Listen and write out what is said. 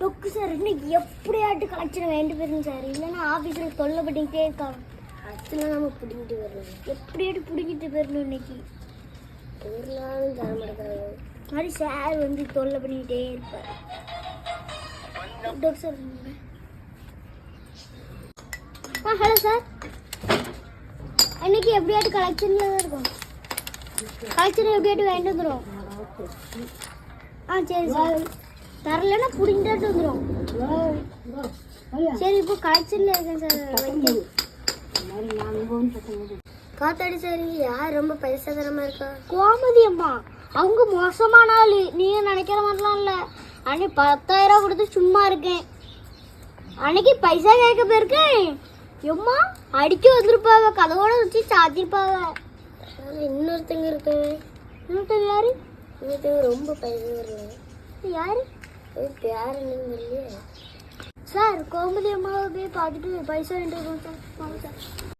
டொக்கு sir இன்னைக்கு எப்படியாட்டு collection வேண்டி போயிருங்க சார்? இல்லைன்னா ஆஃபீஸில் தொல்லை பண்ணிக்கிட்டே இருக்காங்க அதெல்லாம் நம்ம பிடிங்கிட்டு வர்றது எப்படியாட்டு பிடிக்கிட்டு போயிடணும் இன்னைக்கு? ஒரு நாளும் தர மாட்டேங்கிறாங்க. மாதிரி சார் வந்து தொல்லை பண்ணிக்கிட்டே இருப்பார். டாக்டர் சார் ஆ ஹலோ சார். இன்னைக்கு எப்படியாட்டு கலெக்ஷனில் தான் இருக்கும்? கலெக்ஷன் எப்படியாட்டு வாங்கிட்டு வந்துடும் ஆ சரி சார். தரலைன்னா பிடிங்கிட்டு வந்துடும் சரி இப்போ கலெக்ஷனில் இருக்கேன் சார். காத்தாடி சார் யார் ரொம்ப பைசாதரமா இருக்கா? கோமதி அம்மா அவங்க மோசமான ஆளு. நீங்க நினைக்கிற மாதிரிலாம் இல்ல. அன்னைக்கு பத்தாயிரம் கொடுத்து சும்மா இருக்கேன். அன்னைக்கு பைசா கேட்க போயிருக்கேன். எம்மா அடிக்க வந்திருப்பாவ கதவோட வச்சு சாத்திருப்பாவ. இன்னொருத்தங்க இருக்காங்க. இன்னொருத்தர் யாரு? இன்னொருத்தங்க ரொம்ப பைசா வருவாங்க யாரு? பேர் என்னன்னு தெரியலையே சார் கோமதி அம்மாவை போய் பார்த்துட்டு பைசா வாங்கிட்டு சார் சார்.